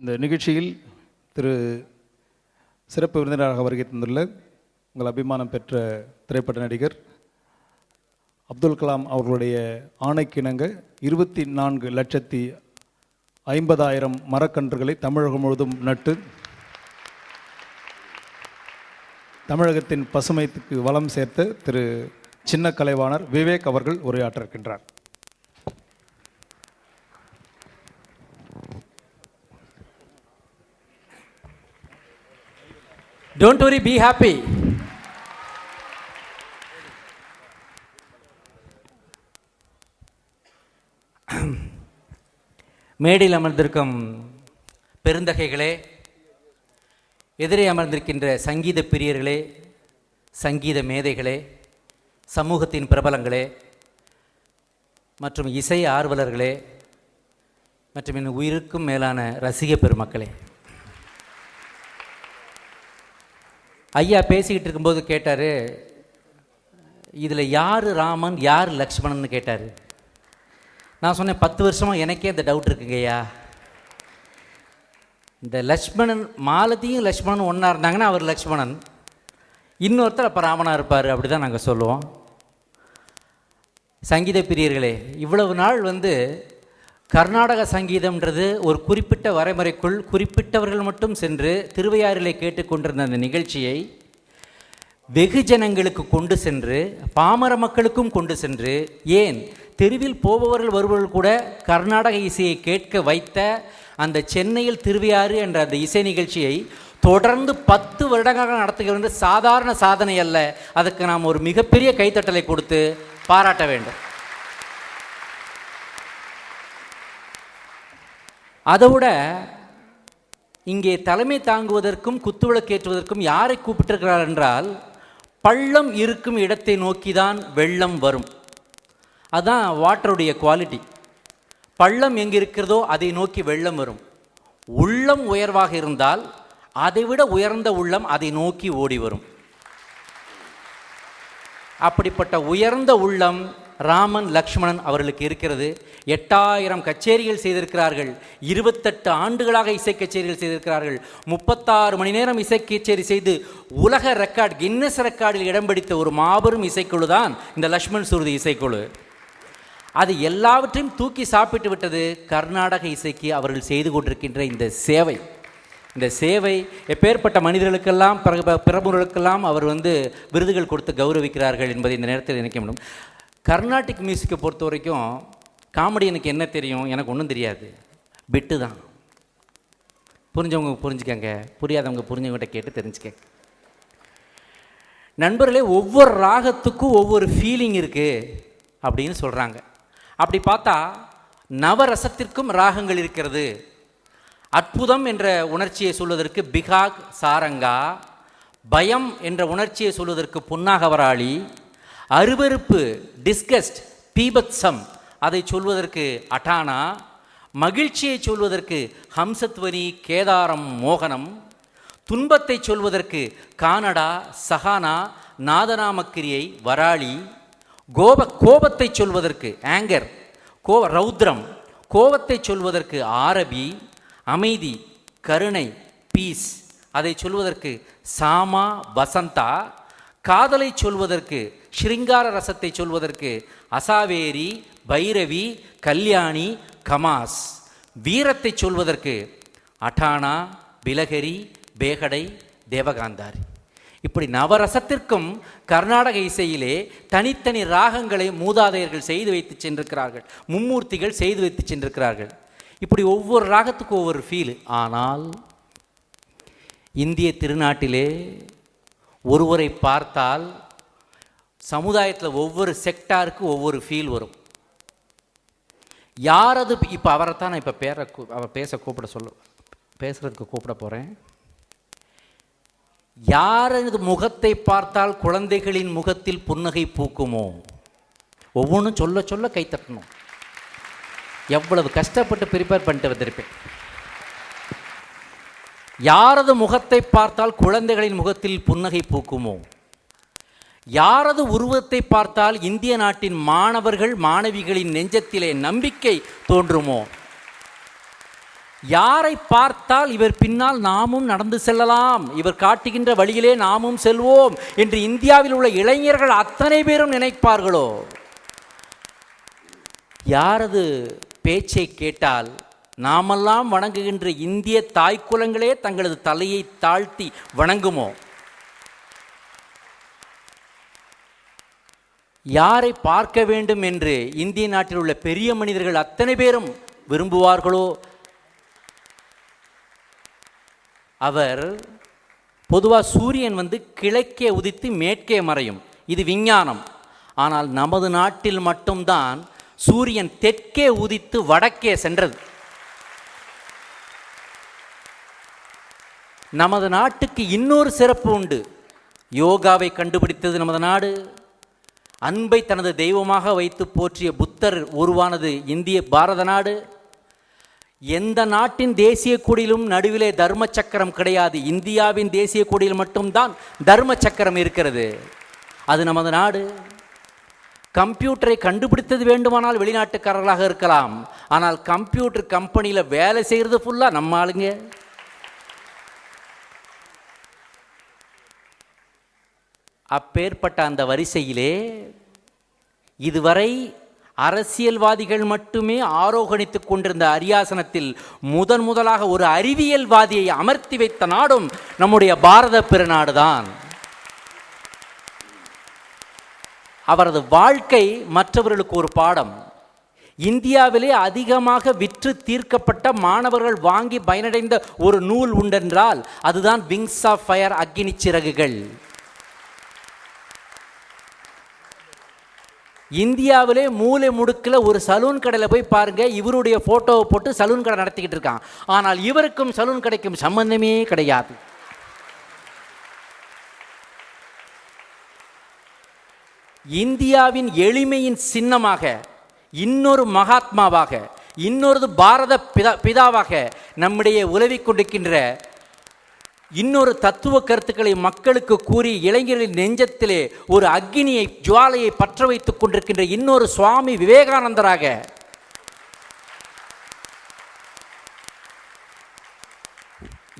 இந்த நிகழ்ச்சியில் திரு சிறப்பு விருந்தினராக வருகை தந்துள்ள உங்கள் அபிமானம் பெற்ற திரைப்பட நடிகர் அப்துல் கலாம் அவர்களுடைய ஆணைக்கிணங்க இருபத்தி நான்கு லட்சத்தி ஐம்பதாயிரம் மரக்கன்றுகளை தமிழகம் முழுவதும் நட்டு தமிழகத்தின் பசுமைத்துக்கு வளம் சேர்த்த திரு சின்ன கலைவாணர் விவேக் அவர்கள் உரையாற்ற டோன்ட் வரி பி ஹாப்பி மேடையில் அமர்ந்திருக்கும் பெருந்தகைகளே எதிரே அமர்ந்திருக்கின்ற சங்கீத பிரியர்களே சங்கீத மேதைகளே சமூகத்தின் பிரபலங்களே மற்றும் இசை ஆர்வலர்களே மற்றும் என் உயிருக்கும் மேலான ரசிக பெருமக்களே. ஐயா பேசிக்கிட்டு இருக்கும்போது கேட்டார் இதில் யார் ராமன் யார் லக்ஷ்மணன் கேட்டார். நான் சொன்னேன் பத்து வருஷமாக எனக்கே இந்த டவுட் இருக்குங்க ஐயா. இந்த லக்ஷ்மணன் மாலதியும் லக்ஷ்மணன் ஒன்றா இருந்தாங்கன்னா அவர் லக்ஷ்மணன். இன்னொருத்தர் அப்போ ராமனாக இருப்பார் அப்படி தான் நாங்கள் சொல்லுவோம். சங்கீத பிரியர்களே இவ்வளவு நாள் வந்து கர்நாடக சங்கீதம்ன்றது ஒரு குறிப்பிட்ட வரைமுறைக்குள் குறிப்பிட்டவர்கள் மட்டும் சென்று திருவையாறிலே கேட்டுக்கொண்டிருந்த அந்த நிகழ்ச்சியை வெகுஜனங்களுக்கு கொண்டு சென்று பாமர மக்களுக்கும் கொண்டு சென்று ஏன்? தெருவில் போபவர்கள் வருபவர்கள் கூட கர்நாடக இசையை கேட்க வைத்த அந்த சென்னையில் திருவையாறு என்ற அந்த இசை நிகழ்ச்சியை தொடர்ந்து பத்து வருடங்களாக நடத்துகிறது. சாதாரண சாதனை அல்ல. அதுக்கு நாம் ஒரு மிகப்பெரிய கைத்தட்டலை கொடுத்து பாராட்ட வேண்டும். அதோட இங்கே தலைமை தாங்குவதற்கும் குத்துவிளக்கேற்றுவதற்கும் யாரை கூப்பிட்டிருக்கிறார் என்றால் பள்ளம் இருக்கும் இடத்தை நோக்கி தான் வெள்ளம் வரும். அதுதான் வாட்டருடைய குவாலிட்டி பள்ளம் எங்கே இருக்கிறதோ அதை நோக்கி வெள்ளம் வரும். உள்ளம் உயர்வாக இருந்தால் அதைவிட உயர்ந்த உள்ளம் அதை நோக்கி ஓடி வரும். அப்படிப்பட்ட உயர்ந்த உள்ளம் ராமன் லக்ஷ்மணன் அவர்களுக்கு இருக்கிறது. எட்டாயிரம் கச்சேரிகள் செய்திருக்கிறார்கள். இருபத்தெட்டு ஆண்டுகளாக இசை கச்சேரிகள் செய்திருக்கிறார்கள். முப்பத்தாறு மணி நேரம் இசை கச்சேரி செய்து உலக ரெக்கார்ட் கின்னஸ் ரெக்கார்டில் இடம் பிடித்த ஒரு மாபெரும் இசைக்குழு தான் இந்த லக்ஷ்மண் சுருதி இசைக்குழு. அது எல்லாவற்றையும் தூக்கி சாப்பிட்டு விட்டது கர்நாடக இசைக்கு அவர்கள் செய்து கொண்டிருக்கின்ற இந்த சேவை. இந்த சேவை எப்பேற்பட்ட மனிதர்களுக்கெல்லாம் பிற- பிரபுகளுக்கெல்லாம் அவர் வந்து விருதுகள் கொடுத்து கௌரவிக்கிறார்கள் என்பதை இந்த நேரத்தில் நினைக்க முடியும். கர்நாடிக் மியூசிக்கை பொறுத்த வரைக்கும் காமெடி எனக்கு என்ன தெரியும்? எனக்கு ஒன்றும் தெரியாது. பிட்டு தான். புரிஞ்சவங்க புரிஞ்சுக்கங்க. புரியாதவங்க புரிஞ்சவங்ககிட்ட கேட்டு தெரிஞ்சுக்க நண்பர்களே ஒவ்வொரு ராகத்துக்கும் ஒவ்வொரு ஃபீலிங் இருக்குது அப்படின்னு சொல்கிறாங்க அப்படி பார்த்தா நவரசத்திற்கும் ராகங்கள் இருக்கிறது. அற்புதம் என்ற உணர்ச்சியை சொல்வதற்கு பிகாக் சாரங்கா பயம் என்ற உணர்ச்சியை சொல்வதற்கு புன்னாகவராளி அருவருப்பு டிஸ்கஸ்ட் பீபத்சம் அதை சொல்வதற்கு அட்டானா மகிழ்ச்சியை சொல்வதற்கு ஹம்சத்வனி கேதாரம் மோகனம் துன்பத்தை சொல்வதற்கு கானடா சஹானா நாதநாமக்கிரியை வராளி கோப கோபத்தை சொல்வதற்கு ஆங்கர் கோ ரௌத்ரம் கோபத்தை சொல்வதற்கு ஆரபி அமைதி கருணை பீஸ் அதை சொல்வதற்கு சாமா வசந்தா காதலை சொல்வதற்கு ஸ்ருங்கார ரசத்தை சொல்வதற்கு அசாவேரி பைரவி கல்யாணி கமாஸ். வீரத்தை சொல்வதற்கு அட்டானா பிலகரி பேகடை தேவகாந்தாரி. இப்படி நவரசத்திற்கும் கர்நாடக இசையிலே தனித்தனி ராகங்களை மூதாதையர்கள் செய்து வைத்து சென்றிருக்கிறார்கள். மும்மூர்த்திகள் செய்து வைத்து சென்றிருக்கிறார்கள். இப்படி ஒவ்வொரு ராகத்துக்கும் ஒவ்வொரு ஃபீல் ஆனால் இந்திய திருநாட்டிலே ஒருவரை பார்த்தால் சமுதாயத்தில் ஒவ்வொரு செக்டாருக்கு ஒவ்வொரு ஃபீல் வரும். யாரது இப்போ அவரை தான் நான் இப்போ பேரை கூ- அவர் பேச கூப்பிட சொல்ல பேசுகிறதுக்கு கூப்பிட போகிறேன் யாரது முகத்தை பார்த்தால் குழந்தைகளின் முகத்தில் புன்னகை பூக்குமோ? ஒவ்வொன்றும் சொல்ல சொல்ல கைத்தட்டணும் எவ்வளவு கஷ்டப்பட்டு ப்ரிப்பேர் பண்ணிட்டு வந்திருப்பேன். யாரது முகத்தை பார்த்தால் குழந்தைகளின் முகத்தில் புன்னகை பூக்குமோ? யாரது உருவத்தை பார்த்தால் இந்திய நாட்டின் மாணவர்கள் மாணவிகளின் நெஞ்சத்திலே நம்பிக்கை தோன்றுமோ? யாரை பார்த்தால் இவர் பின்னால் நாமும் நடந்து செல்லலாம். இவர் காட்டுகின்ற வழியிலே நாமும் செல்வோம். என்று இந்தியாவில் உள்ள இளைஞர்கள் அத்தனை பேரும் நினைப்பார்களோ? யாரது பேச்சை கேட்டால் நாமெல்லாம் வணங்குகின்ற இந்திய தாய்க்குலங்களே தங்களது தலையை தாழ்த்தி வணங்குமோ? யாரை பார்க்க வேண்டும் என்று இந்திய நாட்டில் உள்ள பெரிய மனிதர்கள் அத்தனை பேரும் விரும்புவார்களோ? அவர் பொதுவாக சூரியன் வந்து கிழக்கே உதித்து மேற்கே மறையும். இது விஞ்ஞானம். ஆனால் நமது நாட்டில் மட்டும்தான் சூரியன் தெற்கே உதித்து வடக்கே சென்றது. நமது நாட்டுக்கு இன்னொரு சிறப்பு உண்டு. யோகாவை கண்டுபிடித்தது நமது நாடு. அன்பை தனது தெய்வமாக வைத்து போற்றிய புத்தர் உருவானது இந்திய பாரத நாடு. எந்த நாட்டின் தேசிய கொடியிலும் நடுவிலே தர்ம சக்கரம் கிடையாது. இந்தியாவின் தேசிய கொடியில் மட்டும்தான் தர்ம சக்கரம் இருக்கிறது. அது நமது நாடு. கம்ப்யூட்டரை கண்டுபிடித்தது வேண்டுமானால் வெளிநாட்டுக்காரர்களாக இருக்கலாம். ஆனால் கம்ப்யூட்டர் கம்பெனியில் வேலை செய்கிறது ஃபுல்லாக நம்ம ஆளுங்க. அப்பேற்பட்ட அந்த வரிசையிலே இதுவரை அரசியல்வாதிகள் மட்டுமே ஆரோகணித்து கொண்டிருந்த அரியாசனத்தில் முதன் முதலாக ஒரு அறிவியல்வாதியை அமர்த்தி வைத்த நாடும் நம்முடைய பாரத பெருநாடுதான். அவரது வாழ்க்கை மற்றவர்களுக்கு ஒரு பாடம். இந்தியாவிலே அதிகமாக விற்று தீர்க்கப்பட்ட மாணவர்கள் வாங்கி பயனடைந்த ஒரு நூல் உண்டென்றால் அதுதான் wings of fire Agni Siragugal. இந்தியாவிலே மூலை முடுக்கில் ஒரு சலூன் கடையில் போய் பாருங்க இவருடைய ஃபோட்டோவை போட்டு சலூன் கடை நடத்திக்கிட்டு இருக்கான். ஆனால் இவருக்கும் சலூன் கடைக்கும் சம்பந்தமே கிடையாது. இந்தியாவின் எளிமையின் சின்னமாக இன்னொரு மகாத்மாவாக இன்னொரு பாரத பிதா பிதாவாக நம்முடைய உலவிக் கொண்டிருக்கின்ற இன்னொரு தத்துவ கருத்துக்களை மக்களுக்கு கூறி இளைஞர்களின் நெஞ்சத்திலே ஒரு அக்னியை ஜுவாலையை பற்ற வைத்துக் கொண்டிருக்கின்ற இன்னொரு சுவாமி விவேகானந்தராக.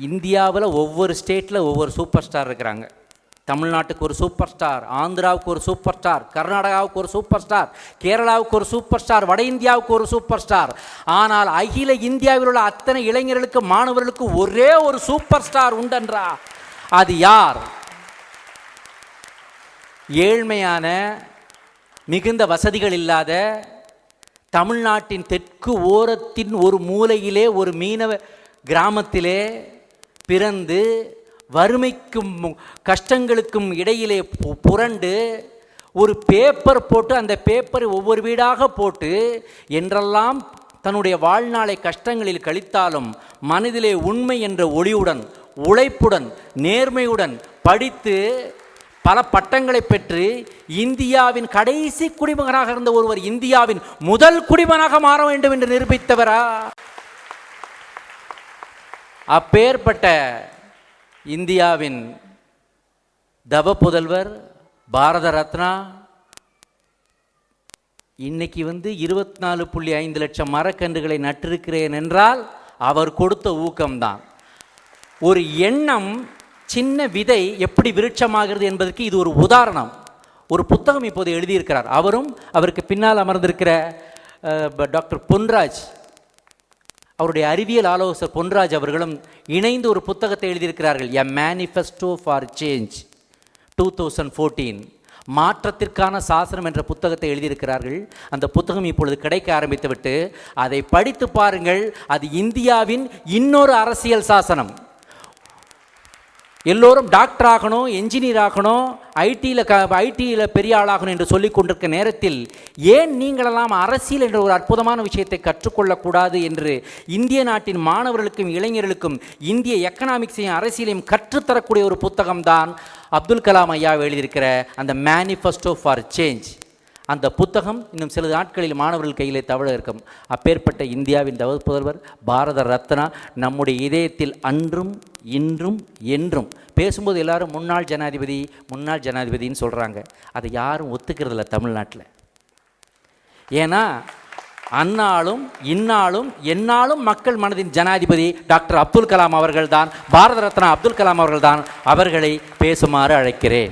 இந்தியாவில் ஒவ்வொரு ஸ்டேட்டில் ஒவ்வொரு சூப்பர் ஸ்டார் இருக்கிறாங்க. தமிழ்நாட்டுக்கு ஒரு சூப்பர் ஸ்டார் ஆந்திராவுக்கு ஒரு சூப்பர் ஸ்டார் கர்நாடகாவுக்கு ஒரு சூப்பர் ஸ்டார் கேரளாவுக்கு ஒரு சூப்பர் ஸ்டார் வட இந்தியாவுக்கு ஒரு சூப்பர் ஸ்டார் ஆனால் அகில இந்தியாவில் உள்ள அத்தனை இளைஞர்களுக்கு மாணவர்களுக்கு ஒரே ஒரு சூப்பர் ஸ்டார் உண்டன்றா? அது யார்? ஏழ்மையான மிகுந்த வசதிகள் இல்லாத தமிழ்நாட்டின் தெற்கு ஓரத்தின் ஒரு மூலையிலே ஒரு மீனவ கிராமத்திலே பிறந்து வறுமைக்கும் கஷ்டங்களுக்கும் இடையிலே பு- புரண்டு ஒரு பேப்பர் போட்டு அந்த பேப்பரை ஒவ்வொரு வீடாக போட்டு என்றெல்லாம் தன்னுடைய வாழ்நாளை கஷ்டங்களில் கழித்தாலும் மனதிலே உண்மை என்ற ஒளியுடன் உழைப்புடன் நேர்மையுடன் படித்து பல பட்டங்களை பெற்று இந்தியாவின் கடைசி குடிமகனாக இருந்த ஒருவர் இந்தியாவின் முதல் குடிமகனாக மாற வேண்டும் என்று நிரூபித்தவரா? அப்பேற்பட்ட இந்தியாவின் தவ புதல்வர் பாரத ரத்னா இன்னைக்கு வந்து இருபத்தி நாலு புள்ளி ஐந்து லட்சம் மரக்கன்றுகளை நட்டிருக்கிறேன் என்றால் அவர் கொடுத்த ஊக்கம்தான். ஒரு எண்ணம் சின்ன விதை எப்படி விருட்சமாகிறது என்பதற்கு இது ஒரு உதாரணம். ஒரு புத்தகம் இப்போது எழுதியிருக்கிறார். அவரும் அவருக்கு பின்னால் அமர்ந்திருக்கிற டாக்டர் பொன்ராஜ் அவருடைய அறிவியல் ஆலோசகர் பொன்ராஜ் அவர்களும் இணைந்து ஒரு புத்தகத்தை எழுதியிருக்கிறார்கள் a manifesto for change two thousand fourteen மாற்றத்திற்கான சாசனம் என்ற புத்தகத்தை எழுதியிருக்கிறார்கள். அந்த புத்தகம் இப்பொழுது கிடைக்க ஆரம்பித்துவிட்டு அதை படித்து பாருங்கள் அது இந்தியாவின் இன்னொரு அரசியல் சாசனம். எல்லோரும் டாக்டர் ஆகணும் என்ஜினியர் ஆகணும் ஐடியில் க ஐடியில் பெரிய ஆளாகணும் என்று சொல்லிக் கொண்டிருக்க நேரத்தில் ஏன் நீங்களெல்லாம் அரசியல் என்ற ஒரு அற்புதமான விஷயத்தை கற்றுக்கொள்ளக்கூடாது என்று இந்திய நாட்டின் மாணவர்களுக்கும் இளைஞர்களுக்கும் இந்திய எக்கனாமிக்ஸையும் அரசியலையும் கற்றுத்தரக்கூடிய ஒரு புத்தகம்தான் அப்துல் கலாம் ஐயா எழுதியிருக்கிற அந்த மேனிஃபெஸ்டோ ஃபார் சேஞ்ச் அந்த புத்தகம் இன்னும் சில நாட்களில் மாணவர்கள் கையிலே தவழ இருக்கும். அப்பேற்பட்ட இந்தியாவின் தவ புதல்வர் பாரத ரத்னா நம்முடைய இதயத்தில் அன்றும் இன்றும் என்றும். பேசும்போது எல்லாரும் முன்னாள் ஜனாதிபதி முன்னாள் ஜனாதிபதின்னு சொல்கிறாங்க அதை யாரும் ஒத்துக்கிறதில்ல தமிழ்நாட்டில். ஏன்னா அந்நாளும் இந்நாளும் எந்நாளும் மக்கள் மனதின் ஜனாதிபதி டாக்டர் அப்துல் கலாம் அவர்கள்தான் பாரத ரத்னா அப்துல் கலாம் அவர்கள்தான். அவர்களை பேசுமாறு அழைக்கிறேன்.